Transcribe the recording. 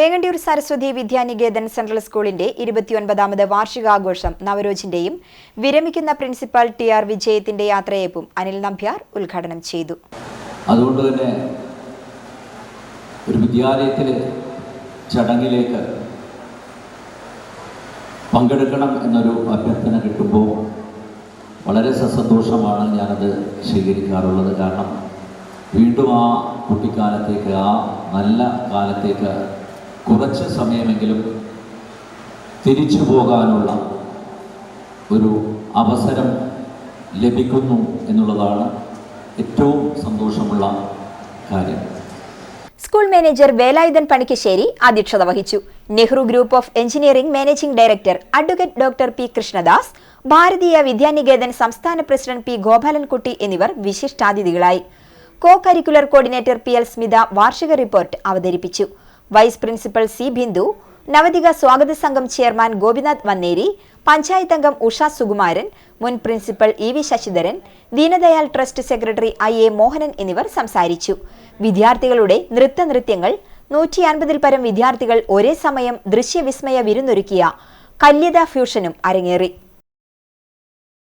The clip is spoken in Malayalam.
ഏങ്ങണ്ടിയൂർ സരസ്വതി വിദ്യാനികേതൻ സെൻട്രൽ സ്കൂളിന്റെ ഇരുപത്തിയൊൻപതാമത് വാർഷികാഘോഷം നവരോജിന്റെയും വിരമിക്കുന്ന പ്രിൻസിപ്പൽ ടി ആർ വിജയത്തിന്റെ യാത്രയയപ്പും അനിൽ നമ്പ്യാർ ഉദ്ഘാടനം ചെയ്തു. അതുകൊണ്ട് തന്നെ ഒരു വിദ്യാലയത്തിലെ ചടങ്ങിലേക്ക് പങ്കെടുക്കണം എന്നൊരു അഭ്യർത്ഥന കിട്ടുമ്പോൾ വളരെ സസന്തോഷമാണ് ഞാനത് സ്വീകരിക്കാറുള്ളത്. കാരണം വീണ്ടും ആ കുട്ടിക്കാലത്തേക്ക് ആ നല്ല കാലത്തേക്ക് കുറച്ച് സമയമെങ്കിലും തിരിച്ചു പോകാനുള്ള ഒരു അവസരം ലഭിക്കുന്നു എന്നുള്ളതാണ് ഏറ്റവും സന്തോഷമുള്ള കാര്യം. സ്കൂൾ മാനേജർ വേലായുധൻ പണിക്കശ്ശേരി അധ്യക്ഷത വഹിച്ചു. Nehru group of engineering managing director advocate doctor P Krishnadas Bharatiya Vidyaniketan സംസ്ഥാന പ്രസിഡന്റ് പി ഗോപാലൻകുട്ടി എന്നിവർ വിശിഷ്ടാതിഥികളായി. Co curricular coordinator P L Smitha വാർഷിക റിപ്പോർട്ട് അവതരിപ്പിച്ചു. വൈസ് പ്രിൻസിപ്പൽ സി ബിന്ദു നവതിക സ്വാഗത സംഘം ചെയർമാൻ ഗോപിനാഥ് വന്നേരി പഞ്ചായത്ത് അംഗം ഉഷ സുകുമാരൻ മുൻ principal E V Sasidharan Deendayal trust secretary I A Mohanan എന്നിവർ സംസാരിച്ചു. വിദ്യാർത്ഥികളുടെ നൃത്തനൃത്യങ്ങൾ നൂറ്റി അൻപതിൽ പരം വിദ്യാർത്ഥികൾ ഒരേ സമയം ദൃശ്യവിസ്മയ വിരുന്നൊരുക്കിയ കല്യത ഫ്യൂഷനും അരങ്ങേറി.